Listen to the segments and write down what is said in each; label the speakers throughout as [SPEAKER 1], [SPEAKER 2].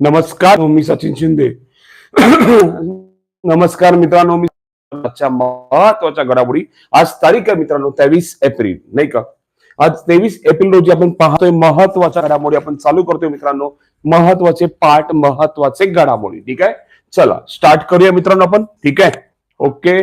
[SPEAKER 1] नमस्कार मी सचिन शिंदे. नमस्कार मित्रांनो मी आजच्या महत्त्वाच्या घडामोडी. आज तारीख आहे मित्रांनो तेवीस एप्रिल नाही का? आज तेवीस एप्रिल रोजी आपण पाहतोय महत्त्वाच्या घडामोडी आपण चालू करतोय मित्रांनो. महत्त्वाचे पाठ महत्त्वाचे घडामोडी ठीक आहे? चला स्टार्ट करूया मित्रांनो आपण ठीक आहे? ओके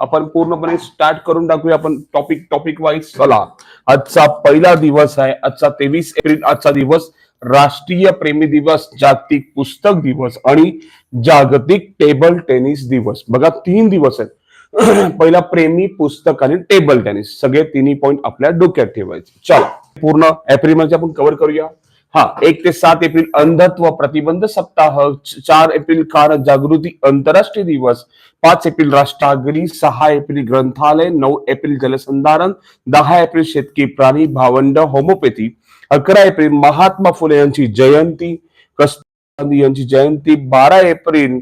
[SPEAKER 1] आपण पूर्णपणे स्टार्ट करून टाकूया आपण टॉपिक टॉपिक वाईज चला आजचा पहिला दिवस आहे आजचा तेवीस एप्रिल आजचा दिवस राष्ट्रीय प्रेमी दिवस जागतिक पुस्तक दिवस आणि जागतिक टेबल टेनिस दिवस. बघा तीन दिवस आहेत. पहिला प्रेमी पुस्तक आणि टेबल टेनिस. सगळे तिन्ही पॉइंट आपल्या डोक्यात ठेवायचे. चला पूर्ण एप्रिलमध्ये आपण कव्हर करूया. हा एक ते सात एप्रिल अंधत्व प्रतिबंध सप्ताह चार एप्रिल कार जागृती आंतरराष्ट्रीय दिवस पाच एप्रिल राष्ट्रागरी सहा एप्रिल ग्रंथालय नऊ एप्रिल जलसंधारण दहा एप्रिल शेतकी प्राणी भावंड होमोपॅथी अकरा एप्रिल महात्मा फुले यांची जयंती कस्तुरबा यांची जयंती बारा एप्रिल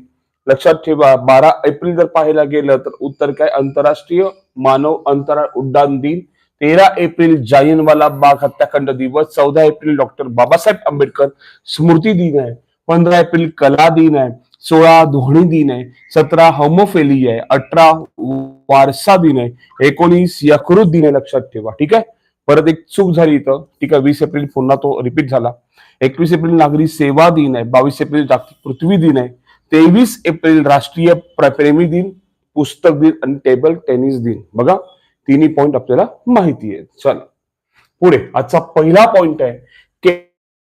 [SPEAKER 1] लक्षात ठेवा बारा एप्रिल जर पाहायला गेलं तर उत्तर काय? आंतरराष्ट्रीय मानव अंतराळ उड्डाण दिन तेरा एप्रिल जालियनवाला बाग हत्याकांड दिवस चौदा एप्रिल डॉक्टर बाबासाहेब आंबेडकर स्मृती दिन आहे पंधरा एप्रिल कला दिन आहे सोळा ध्वनी दिन आहे सतरा होमोफेली आहे अठरा वारसा दिन आहे एकोणीस यकृत दिन आहे लक्षात ठेवा ठीक आहे? परत एक चूक झाली इथं ठीक आहे वीस एप्रिल पुन्हा तो रिपीट झाला. एकवीस एप्रिल नागरी सेवा दिन आहे बावीस एप्रिल जागतिक पृथ्वी दिन आहे तेवीस एप्रिल राष्ट्रीय प्रेमी दिन पुस्तक दिन आणि टेबल टेनिस दिन बघा. तिन्ही पॉइंट आपल्याला माहिती आहे चल. पुढे. आजचा पहिला पॉइंट आहे.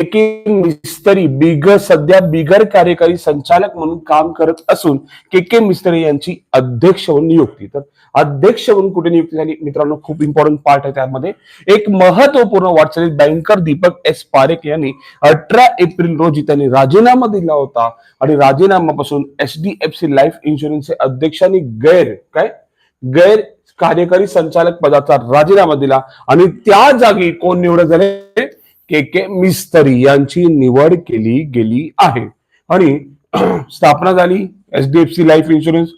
[SPEAKER 1] के मिस्त्री बिगर सध्या बिगर कार्यकारी संचालक म्हणून काम करत असून के के मिस्त्री यांची अध्यक्ष म्हणून नियुक्ती. तर अध्यक्ष म्हणून कुठे नियुक्ती झाली? मित्रांनो खूप इम्पॉर्टंट पार्ट आहे त्यामध्ये. एक महत्त्वपूर्ण वाटचालीत बँकर दीपक एस पारेख यांनी अठरा एप्रिल रोजी त्यांनी राजीनामा दिला होता. आणि राजीनामापासून H D F C life इन्शुरन्सचे अध्यक्षांनी गैर काय? गैर कार्यकारी संचालक पदाचा राजीनामा दिला आणि त्या जागी कोण निवडत झाले के के मिस्तरी यांची निवड केली गेली आहे. आणि स्थापना झाली एचडीएफसी लाईफ इन्शुरन्स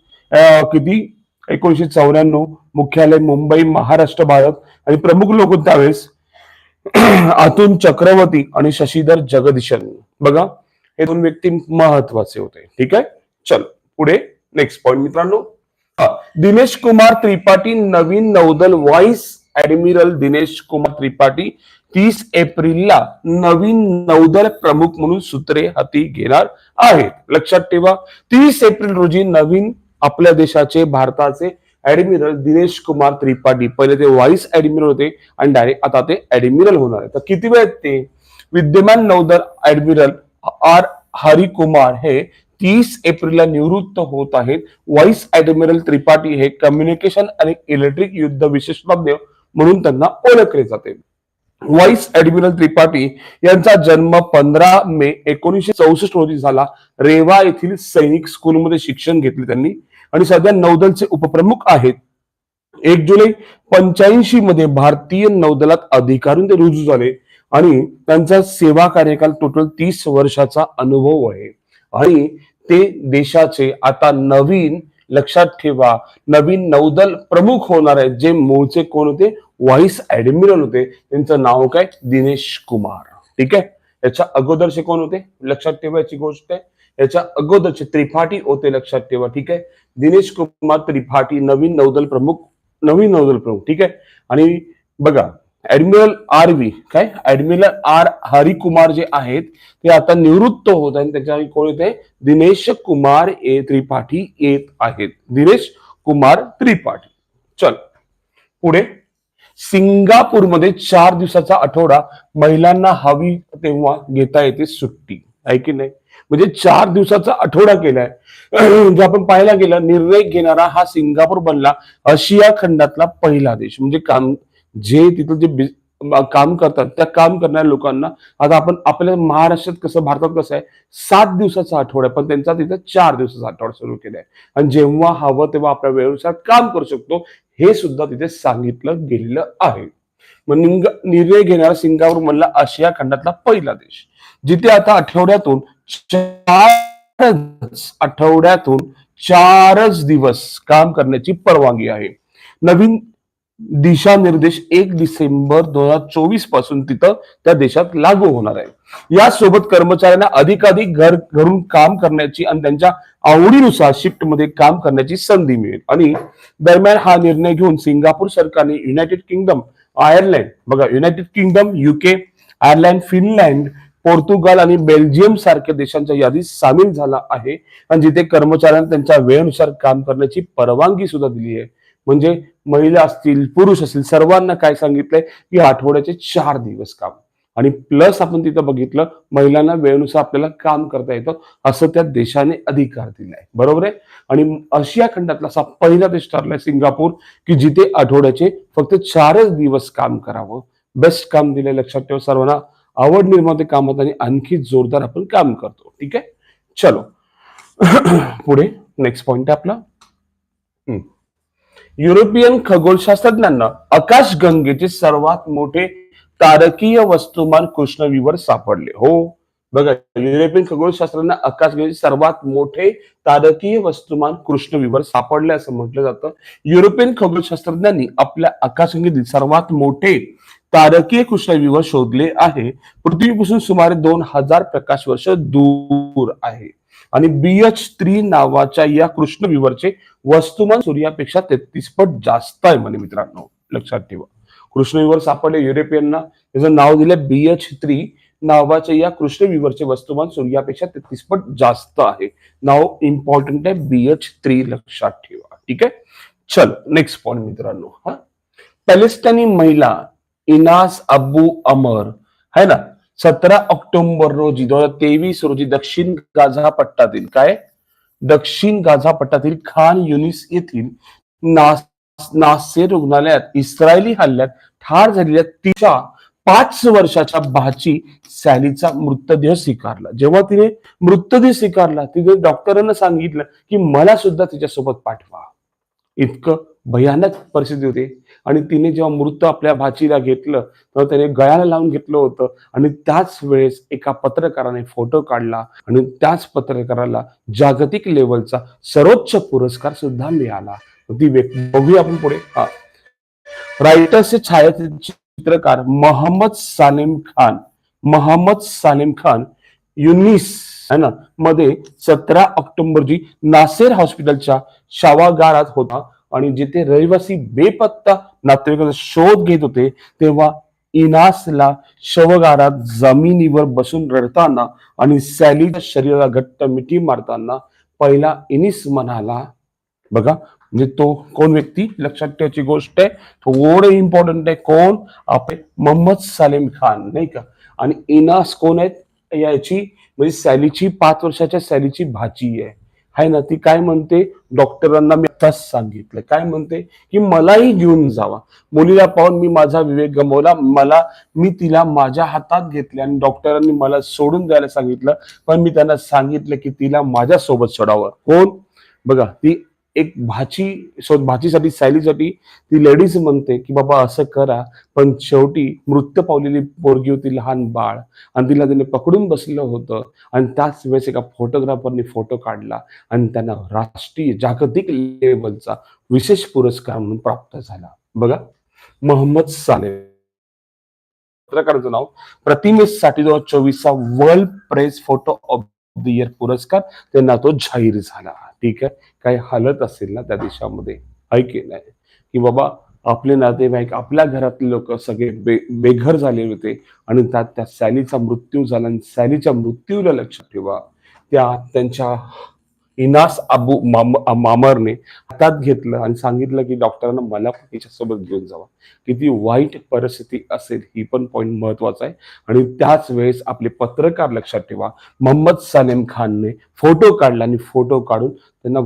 [SPEAKER 1] किती? एकोणीशे चौऱ्याण्णव मुख्यालय मुंबई महाराष्ट्र भारत. आणि प्रमुख लोक त्यावेळेस अतुल चक्रवर्ती आणि शशीधर जगदीशन. बघा हे दोन व्यक्ती महत्त्वाचे होते. ठीक आहे? चल पुढे नेक्स्ट पॉइंट मित्रांनो दिनेश कुमार त्रिपाठी नवीन नौदल व्हाईस ऍडमिरल दिनेश कुमार त्रिपाठी तीस एप्रिलला नवीन नौदल प्रमुख म्हणून सूत्रे हाती घेणार आहेत. लक्षात ठेवा तीस एप्रिल रोजी नवीन आपल्या देशाचे भारताचे ऍडमिरल दिनेश कुमार त्रिपाठी. पहिले ते व्हाईस ऍडमिरल होते आणि डायरेक्ट आता ते ऍडमिरल होणार आहे तर किती वेळ ते? विद्यमान नौदल ऍडमिरल आर हरिकुमार हे तीस एप्रिलला निवृत्त होत आहेत. व्हाईस ऍडमिरल त्रिपाठी हे कम्युनिकेशन आणि इलेक्ट्रिक युद्ध विशेषज्ञ म्हणून त्यांना ओळखले जाते. व्हाईस ऍडमिरल त्रिपाठी यांचा जन्म पंधरा मे एकोणीसशे चौसष्ट रोजी झाला. रेवा येथील सैनिक स्कूलमध्ये शिक्षण घेतले त्यांनी. आणि सध्या नौदलचे उपप्रमुख आहेत. एक जुलै पंच्याऐंशी मध्ये भारतीय नौदलात अधिकारून ते रुजू झाले. आणि त्यांचा सेवा कार्यकाल टोटल तीस वर्षाचा अनुभव आहे. आणि ते देशाचे आता नवीन लक्षात ठेवा नवीन नौदल प्रमुख होणार आहेत. जे मूळचे कोण होते? व्हाईस ऍडमिरल होते. त्यांचं नाव काय? दिनेश कुमार. ठीक आहे? याच्या अगोदरचे कोण होते? लक्षात ठेवा याची गोष्ट आहे. याच्या अगोदरचे त्रिपाठी होते लक्षात ठेवा. ठीक आहे? दिनेश कुमार त्रिपाठी नवीन नौदल प्रमुख नवीन नौदल प्रमुख. ठीक आहे? आणि बघा ऍडमिरल आर व्ही काय ऍडमिरल आर हरिकुमार जे आहेत ते आता निवृत्त होत आहेत. त्याच्या कोण येते? दिनेश कुमार ए त्रिपाठी येत आहेत. दिनेश कुमार त्रिपाठी. चल पुढे. सिंगापूरमध्ये चार दिवसाचा आठवडा महिलांना हवी तेव्हा घेता येते सुट्टी. आहे की नाही? म्हणजे चार दिवसाचा आठवडा केलाय. जे आपण पाहायला गेलं निर्णय घेणारा हा सिंगापूर बनला आशिया खंडातला पहिला देश. म्हणजे काम जे तिथं जे बिज- काम करतात त्या काम करणाऱ्या लोकांना आता आपण आपल्या महाराष्ट्रात कसं भारतात कसं आहे सात दिवसाचा आठवडा पण त्यांचा तिथं चार दिवसाचा आठवडा सुरू आहे आणि जेव्हा हवं तेव्हा आपल्या वेळेनुसार काम करू शकतो हे सुद्धा तिथे सांगितलं गेलेलं आहे. मग निंग- निर्णय घेणारा सिंगापूर मधला आशिया खंडातला पहिला देश जिथे आता आठवड्यातून चार आठवड्यातून चारच दिवस काम करण्याची परवानगी आहे. नवीन दिशानिर्देश एक डिसेंबर दोन हजार चोवीसपासून तिथं त्या देशात लागू होणार आहे. यासोबत कर्मचाऱ्यांना अधिकाधिक घर घरून काम करण्याची आणि त्यांच्या आवडीनुसार शिफ्टमध्ये काम करण्याची संधी मिळेल. आणि दरम्यान हा निर्णय घेऊन सिंगापूर सरकारने युनायटेड किंगडम आयर्लंड बघा United Kingdom UK Ireland Finland Portugal आणि बेल्जियम सारख्या देशांच्या यादीत सामील झाला आहे. आणि जिथे कर्मचाऱ्यांना त्यांच्या वेळेनुसार काम करण्याची परवानगी सुद्धा दिली आहे. म्हणजे महिला असतील पुरुष असतील सर्वांना काय सांगितलंय? की आठवड्याचे चार दिवस काम. आणि प्लस आपण तिथं बघितलं महिलांना वेळेनुसार आपल्याला काम करता येतं असं त्या देशाने अधिकार दिलाय. बरोबर आहे? आणि आशिया खंडातला असा पहिला देश ठरलाय सिंगापूर की जिथे आठवड्याचे फक्त चारच दिवस काम करावं. बेस्ट काम दिलंय लक्षात ठेवा सर्वांना. आवड निर्माते कामात आणि आणखी जोरदार आपण काम करतो. ठीक आहे? चलो. पुढे नेक्स्ट पॉइंट आहे आपला. हम्म. युरोपियन खगोलशास्त्रज्ञांना आकाशगंगेचे सर्वात मोठे तारकीय वस्तुमान कृष्णविवर सापडले. हो बघा युरोपियन खगोलशास्त्रांना आकाशगंगेचे सर्वात मोठे तारकीय वस्तुमान कृष्णविवर सापडले असं म्हटलं जातं. युरोपियन खगोलशास्त्रज्ञांनी आपल्या आकाशगंगेतील सर्वात मोठे तारकीय कृष्णविवर शोधले आहे. पृथ्वीपासून सुमारे दोन हजार प्रकाश वर्ष दूर आहे. आणि बी एच थ्री नावाच्या या कृष्णविवरचे वस्तुमान सूर्यापेक्षा तेहतीस पट जास्त आहे म्हणे मित्रांनो. लक्षात ठेवा. कृष्णविवर सापडले युरोपियनना. त्याचं नाव दिलं बीएच थ्री नावाच्या या कृष्णविवरचे वस्तुमान सूर्यापेक्षा तेहतीस पट जास्त आहे. नाव इम्पॉर्टंट आहे बी एच थ्री लक्षात ठेवा. ठीक आहे? चल नेक्स्ट पॉइंट मित्रांनो. हा. पॅलेस्टाईनी महिला इनास अबू अमर है ना? सतरा ऑक्टोबर रोजी दोन हजार तेवीस रोजी दक्षिण गाझा पट्टातील काय? दक्षिण गाझा पट्टातील खान युनिस येथील नासे नासेर रुग्णालयात इस्रायली हल्ल्यात ठार झालेल्या तिच्या पाच वर्षाच्या भाची सॅलीचा मृतदेह स्वीकारला. जेव्हा तिने मृतदेह स्वीकारला तिने डॉक्टरांना सांगितलं की मला सुद्धा तिच्यासोबत पाठवा. इतकं भयानक परिस्थिती होती. आणि तिने जेव्हा मृत आपल्या भाचीला घेतलं तेव्हा त्याने गळ्याला लावून घेतलं होतं. आणि त्याच वेळेस एका पत्रकाराने फोटो काढला आणि त्याच पत्रकाराला जागतिक लेवलचा सर्वोच्च पुरस्कार सुद्धा मिळाला. ती व्यक्ती बघूया आपण पुढे. हा. रायटर्सचे छायाचित्रकार मोहम्मद सालेम खान. मोहम्मद सालेम खान युनिस है ना मध्ये सतरा ऑक्टोबर जी नासेर हॉस्पिटलच्या शावागारात होता. आणि जिथे रहिवासी बेपत्ता नातेवाईकांचा शोध घेत होते तेव्हा इनासला शवगारात जमिनीवर बसून रडताना आणि सॅलीच्या शरीराला घट्ट मिठी मारताना पहिला इनिस म्हणाला बघा म्हणजे तो कोण व्यक्ती? लक्षात ठेवायची गोष्ट आहे थोडं इम्पॉर्टंट आहे कोण? आपले मोहम्मद सालेम खान नाही का? आणि इनास कोण आहेत? याची म्हणजे सॅलीची पाच वर्षाच्या सॅलीची भाची आहे. हाय ना ती काय म्हणते? डॉक्टरांना मी आताच सांगितलं. काय म्हणते? की मलाही घेऊन जावा. मुलीला पाहून मी माझा विवेक गमवला. मला मी तिला माझ्या हातात घेतले आणि डॉक्टरांनी मला सोडून द्यायला सांगितलं. पण मी त्यांना सांगितलं की तिला माझ्या सोबत सोडावं. कोण? बघा ती एक भाची भाचीसाठी सायलीसाठी ती लेडीज म्हणते की बाबा असं करा. पण शेवटी मृत्यू पावलेली पोरगी होती लहान बाळ. आणि तिला त्याने पकडून बसलं होतं. आणि त्याच वेळेस एका फोटोग्राफरने फोटो काढला. आणि त्यांना राष्ट्रीय जागतिक लेवलचा विशेष पुरस्कार म्हणून प्राप्त झाला. बघा. मोहम्मद साले पत्रकाराचं नाव. प्रतिमेसाठी दोन हजार चोवीसचा world press photo of the year पुरस्कार. त्यांना तो जाहीर झाला. ठीक आहे. काही हालत असेल ना त्या देशामध्ये ऐके नाही? की बाबा आपले नातेवाईक आपल्या घरातले लोक सगळे बे बेघर झाले होते आणि त्यात त्या सॅलीचा मृत्यू झाला आणि सॅलीच्या मृत्यूला लक्षात ठेवा. त्या त्यांच्या इनास अबू माम मामरने हातात घेतलं आणि सांगितलं की डॉक्टरांना मला पण तिच्यासोबत घेऊन जावा. किती वाईट परिस्थिती असेल ही पण पॉईंट महत्त्वाचा आहे. आणि त्याच वेळेस आपले पत्रकार लक्षात ठेवा. मोहम्मद सालेम खानने फोटो काढला आणि फोटो काढून त्यांना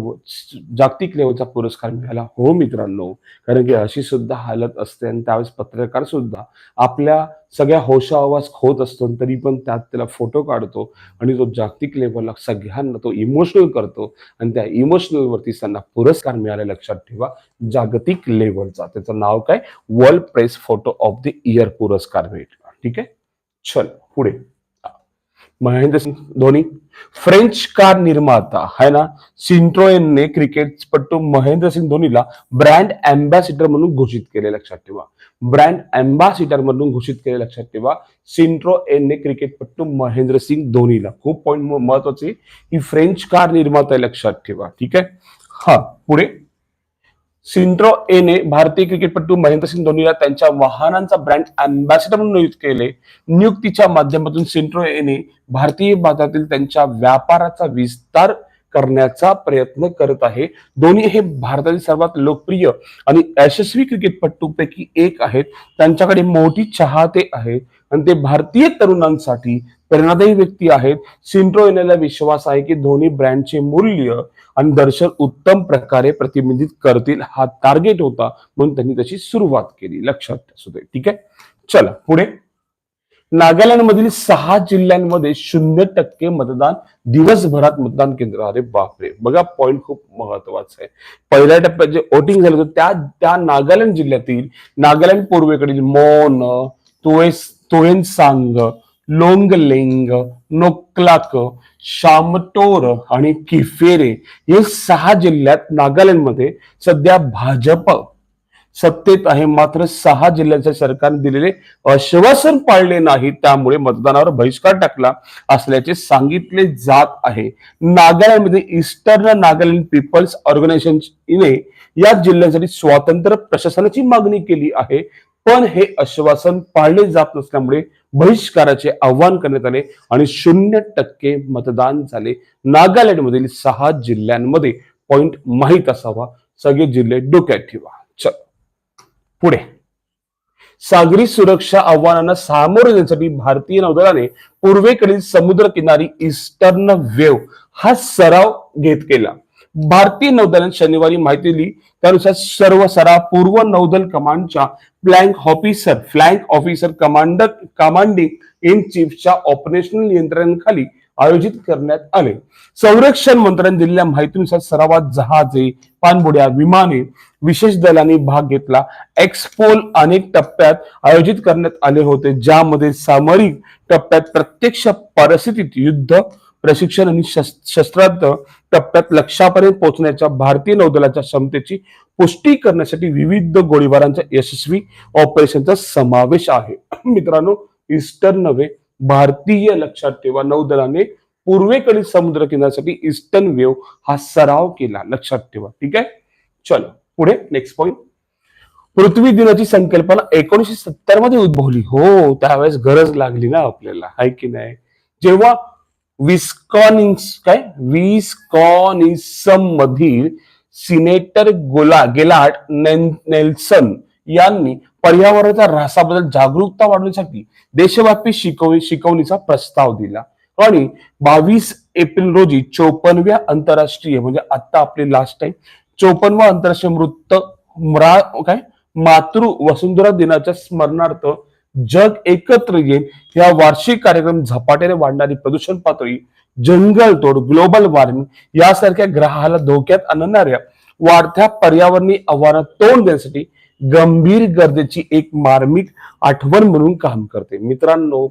[SPEAKER 1] जागतिक लेवलचा पुरस्कार मिळाला. हो मित्रांनो. कारण की अशी सुद्धा हालत असते आणि त्यावेळेस पत्रकार सुद्धा आपल्या सगळ्या होशावास होत असतो तरी पण त्यात त्याला फोटो काढतो आणि तो जागतिक लेवलला सगळ्यांना तो इमोशनल करतो आणि त्या इमोशनल वरती त्यांना पुरस्कार मिळाला लक्षात ठेवा. जागतिक लेवलचा. त्याचं नाव काय? World press photo of the year पुरस्कार भेटला. ठीक आहे? चल पुढे. महेंद्र सिंग धोनी फ्रेंच कार निर्माता है ना? सिंट्रोएनने क्रिकेटपटू महेंद्र सिंग धोनीला ब्रँड अँबॅसिडर म्हणून घोषित केले लक्षात ठेवा. ब्रँड अँबॅसिडर म्हणून घोषित केले लक्षात ठेवा. सिंट्रोएनने क्रिकेटपटू महेंद्र सिंग धोनीला. खूप पॉईंट महत्त्वाचे ही फ्रेंच कार निर्माता आहे लक्षात ठेवा. ठीक आहे? हा पुढे. सिंट्रो एने भारतीय क्रिकेटपटू महेंद्र सिंग धोनीला त्यांच्या वाहनांचा ब्रँड अँबॅसिडर म्हणून नियुक्त केले. नियुक्तीच्या माध्यमातून सिंट्रो एने भारतीय बाजारातील त्यांच्या व्यापाराचा विस्तार करण्याचा प्रयत्न करत आहे. धोनी हे भारतातील सर्वात लोकप्रिय आणि यशस्वी क्रिकेटपटूपैकी एक आहेत. त्यांच्याकडे मोठी चाहते आहेत. आणि ते भारतीय तरुणांसाठी प्रेरणादायी व्यक्ती आहेत. सिंट्रो एनेला विश्वास आहे की धोनी ब्रँडचे मूल्य आणि दर्शन उत्तम प्रकारे प्रतिबिंबित करतील हा टार्गेट होता म्हणून त्यांनी त्याची सुरुवात केली. लक्षात असू दे. ठीक आहे? चला पुढे. नागालँड मधील सहा जिल्ह्यांमध्ये शून्य टक्के मतदान दिवसभरात मतदान केंद्र. अरे बापरे. बघा पॉइंट खूप महत्त्वाचा आहे. पहिल्या टप्प्यात जे वोटिंग झालं होतं त्या त्या नागालँड जिल्ह्यातील नागालँड पूर्वेकडील मौन तोएस सांग लोंगलेंग नोक्लाक शामटोर आणि किफेरे हे सहा जिल्ह्यात नागालँडमध्ये सध्या भाजप सत्तेत आहे. मात्र सहा जिल्ह्यांच्या सरकारने दिलेले आश्वासन पाळले नाही. त्यामुळे मतदानावर बहिष्कार टाकला असल्याचे सांगितले जात आहे. नागालँडमध्ये ईस्टर्न नागालँड पीपल्स ऑर्गनायझेशनने या जिल्ह्यांसाठी स्वातंत्र्य प्रशासनाची मागणी केली आहे. पण हे आश्वासन पाळले जात नसल्यामुळे बहिष्काराचे आवाहन करण्यात आले आणि शून्य टक्के मतदान झाले. नागालँडमधील सहा जिल्ह्यांमध्ये पॉइंट माहीत असावा. सगळे जिल्हे डोक्यात ठेवा. चल. पुढे. सागरी सुरक्षा आव्हानांना सामोरे जाण्यासाठी भारतीय नौदलाने पूर्वेकडील समुद्र किनारी ईस्टर्न वेव्ह हा सराव घेत केला. भारतीय नौदलाने शनिवारी माहिती दिली. त्यानुसार सर्व सराव पूर्व नौदल कमांडच्या flag officer flag officer commander commanding in चीफच्या operational नियंत्रणाखाली आयोजित करण्यात आले. संरक्षण मंत्र्यांनी दिलेल्या माहितीनुसार सरावात जहाजे पाणबुड्या विमाने विशेष दलाने भाग घेतला. एक्सपोल अनेक टप्प्यात आयोजित करण्यात आले होते ज्यामध्ये सामरिक टप्प्यात प्रत्यक्ष परिस्थितीत युद्ध प्रशिक्षण आणि शस्त्रार्थ टप्प्यात लक्षापर्यंत पोहोचण्याच्या भारतीय नौदलाच्या क्षमतेची पुष्टी करण्यासाठी विविध गोळीबारांच्या यशस्वी ऑपरेशनचा समावेश आहे. मित्रांनो ईस्टर्न नव्हे भारतीय लक्षात ठेवा नौदलाने पूर्वेकडील समुद्र किनाऱ्यासाठी ईस्टर्न वेव हा सराव केला. लक्षात ठेवा ठीक आहे? चलो पुढे नेक्स्ट पॉइंट पृथ्वी दिनाची संकल्पना एकोणीशे सत्तरमध्ये उद्भवली. हो त्यावेळेस गरज लागली ना आपल्याला आहे की नाही? जेव्हा विस्कॉनिन्स काय? विस्कॉनिसम मधील सिनेटर गोला गेलाट नेल्सन यांनी पर्यावरणाच्या ऱ्हासाबद्दल जागरूकता वाढवण्यासाठी देशव्यापी शिकव शिकवणीचा प्रस्ताव दिला. आणि बावीस एप्रिल रोजी चोपनव्या आंतरराष्ट्रीय म्हणजे आता आपली लास्ट टाइम चोपनवा आंतरराष्ट्रीय मृत काय? मातृ वसुंधरा दिनाच्या स्मरणार्थ जग एकत्र येईल. या वार्षिक कार्यक्रम झपाट्याने वाढणारी प्रदूषण पातळी जंगलतोड ग्लोबल वॉर्मिंग यासारख्या ग्रहाला धोक्यात आणणाऱ्या वाढत्या पर्यावरणीय आव्हानात तोंड देण्यासाठी गंभीर गरजेची एक मार्मिक आठवण म्हणून काम करते. मित्रांनो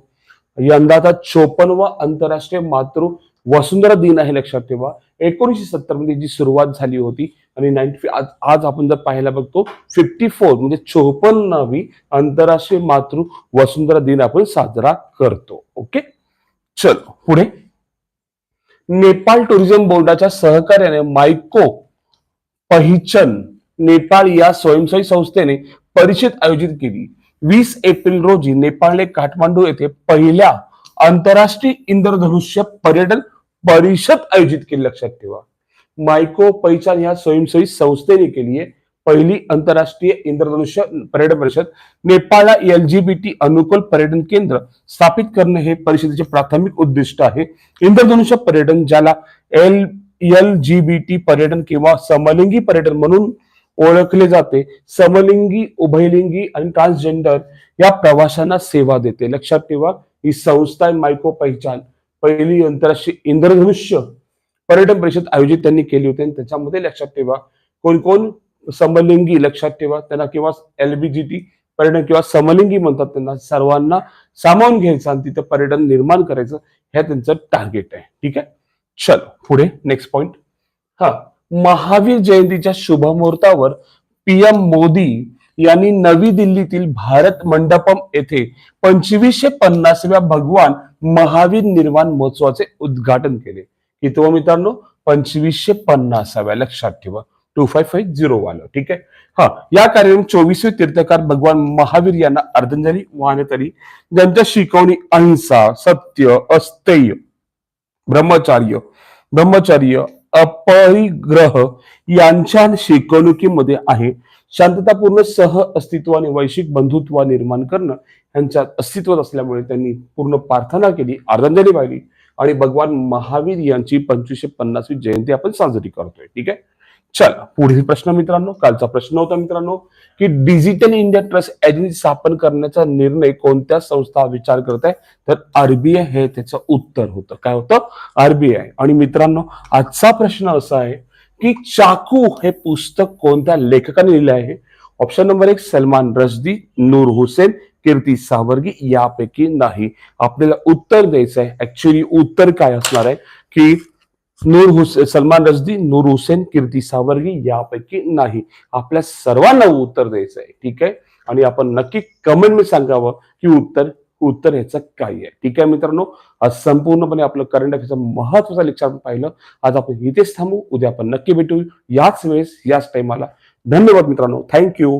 [SPEAKER 1] यंदाचा चोपन्नवा आंतरराष्ट्रीय मातृ वसुंधरा दिन आहे लक्षात ठेवा. एकोणीशे सत्तरमध्ये जी सुरुवात झाली होती आणि नाईन्टी आज आज आपण जर पाहायला बघतो फिफ्टी फोर म्हणजे चोपन्नावी आंतरराष्ट्रीय मातृ वसुंधरा दिन आपण साजरा करतो. ओके चल पुढे. नेपाळ टुरिझम बोर्डाच्या सहकार्याने मायको पहिचन नेपाळ या स्वयंसेवी संस्थेने परिषद आयोजित केली. वीस एप्रिल रोजी नेपाळने काठमांडू येथे पहिल्या आंतरराष्ट्रीय इंद्रधनुष्य पर्यटन परिषद आयोजित केली. लक्षात ठेवा. मायको पैचान या स्वयंसेवी संस्थेने केली आहे. पहिली आंतरराष्ट्रीय इंद्रधनुष्य पर्यटन परिषद नेपाळला एलजीबीटी अनुकूल पर्यटन केंद्र स्थापित करणे हे परिषदेचे प्राथमिक उद्दिष्ट आहे. इंद्रधनुष्य पर्यटन ज्याला L L G B T पर्यटन किंवा समलिंगी पर्यटन म्हणून ओळखले जाते. समलिंगी उभयलिंगी आणि ट्रान्सजेंडर या प्रवाशांना सेवा देते. लक्षात ठेवा ही संस्था मायको पहिचान पहिली आंतरराष्ट्रीय इंद्रधनुष्य पर्यटन परिषद आयोजित त्यांनी केली होती आणि त्याच्यामध्ये लक्षात ठेवा कोण कोण समलिंगी लक्षात ठेवा त्यांना किंवा एलबीजीटी पर्यटन किंवा समलिंगी म्हणतात त्यांना सर्वांना सामावून घ्यायचं आणि तिथं पर्यटन निर्माण करायचं हे त्यांचं टार्गेट आहे. ठीक आहे? चल पुढे नेक्स्ट पॉइंट हा महावीर जयंतीच्या शुभमुहूर्तावर पीएम मोदी यांनी नवी दिल्लीतील भारत मंडपम येथे पंचवीसशे पन्नासव्या भगवान महावीर निर्वाण महोत्सवाचे उद्घाटन केले. किती मित्रांनो पंचवीसशे पन्नासाव्या लक्षात ठेवा. टू फाय फाईव्ह झिरो वाला ठीक आहे? हा या कार्यक्रम चोवीसवे तीर्थकार भगवान महावीर यांना अर्धांजली वाहण्यात आली ज्यांच्या शिकवणी अहिंसा सत्य अस्थैर्य ब्रह्मचार्य ब्रह्मचर्य अपरिग्रह यांच्या शिकवणुकीमध्ये आहे. शांततापूर्ण सह अस्तित्व आणि वैश्विक बंधुत्व निर्माण करणं यांच्यात अस्तित्वात असल्यामुळे त्यांनी पूर्ण प्रार्थना केली अर्धांजली वाहिली. आणि भगवान महावीर यांची पंचवीसशे पन्नासवी जयंती आपण साजरी करतोय. ठीक आहे? चला पुढील प्रश्न मित्रांनो कालचा प्रश्न होता मित्रांनो की डिजिटल इंडिया ट्रस्ट एजन्सी स्थापन करण्याचा निर्णय कोणत्या संस्था विचार करत आहे? तर आरबीआय हे त्याचं उत्तर होतं. काय होतं? आरबीआय आणि मित्रांनो आजचा प्रश्न असा आहे की चाकू हे पुस्तक कोणत्या लेखकाने लिहिलं आहे? ऑप्शन नंबर एक सलमान रश्दी नूर हुसेन कीर्ती सावरगी यापैकी नाही. आपल्याला उत्तर द्यायचं आहे ऍक्च्युली उत्तर काय असणार आहे? की नूर हुसेन सलमान रजदी नूर हुसेन कीर्ती सावरगी यापैकी नाही. आपल्या सर्वांना उत्तर द्यायचं आहे ठीक आहे? आणि आपण नक्की कमेंट सांगावं की उत्तर उत्तर ह्याचं काय आहे. ठीक आहे मित्रांनो? आज संपूर्णपणे आपलं करंट अफेअरचं महत्वाचं लेक्चर आपण पाहिलं. आज आपण इथेच थांबू. उद्या आपण नक्की भेटू. याच वेळेस याच टाइमाला धन्यवाद मित्रांनो. थँक्यू